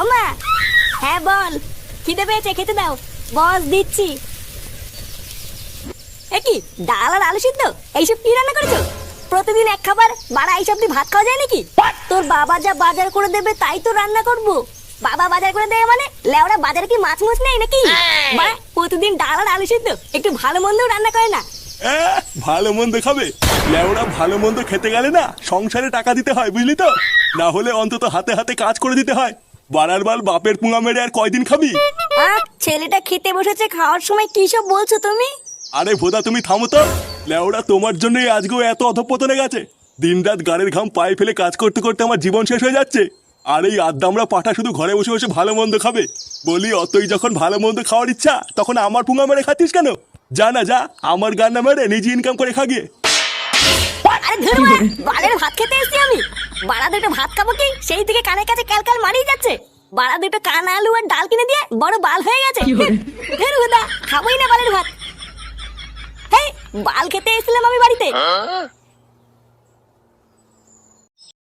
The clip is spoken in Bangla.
ওমা! হ্যাঁ বল। খিদে পেয়েছে খেতে দাও। বস দিচ্ছি। এ কি ডাল আর আলু সিদ্ধ? এইসব কি রান্না করেছ? প্রতিদিন এক খাবার বাড়া এইসব দিয়ে ভাত খাওয়া যায় নাকি? তোর বাবা যা বাজার করে দেবে তাই তো রান্না করব। বাবা বাজার করে দেবে মানে? লেওরা বাজারে কি মাছ মুছ নেই নাকি? বা প্রতিদিন ডাল আর আলু সিদ্ধ। একটু ভালো মন্দও রান্না করে না। ভালো মন্দ খাবে? লেওরা ভালো মন্দ খেতে গেলে না সংসারে টাকা দিতে হয় বুঝলি তো? না হলে অন্তত হাতে হাতে কাজ করে দিতে হয়। বাড়ার বাল বাপের পুঙা মেরে আর কয়দিন খাবি? আহ, ছেলেটা খেতে বসেছে খাওয়ার সময় কি সব বলছো তুমি? আরে ভোদা তুমি থামো তো। লেওরা তোমার জন্যই আজকেও এত অধপতনে গেছে। দিনরাত গাড়ির ঘাম পায়ে ফেলে কাজ করতে করতে আমার জীবন শেষ হয়ে যাচ্ছে। আর এই আদ্দামরা পাঠা শুধু ঘরে বসে বসে ভালো মন্দ খাবে। বলি অতই যখন ভালো মন্দ খাওয়ার ইচ্ছা তখন আমার পুঙা মেরে খাচ্ছিস কেন? যা না যা আমার গান না মেরে নিজে ইনকাম করে খা গিয়ে। আরে ধরো বালের ভাত খেতে এসেছি আমি। বাড়া দুটো ভাত খাব কি? সেই থেকে কানের কাছে ক্যালকাল মারিয়ে যাচ্ছে। বাড়া দুটো কান আলু আর ডাল কিনে দিয়ে বড় বাল হয়ে গেছে। ধের হুদা খাবোই না বালের ভাত। হেই বাল খেতে এসেছিলাম আমি বাড়িতে।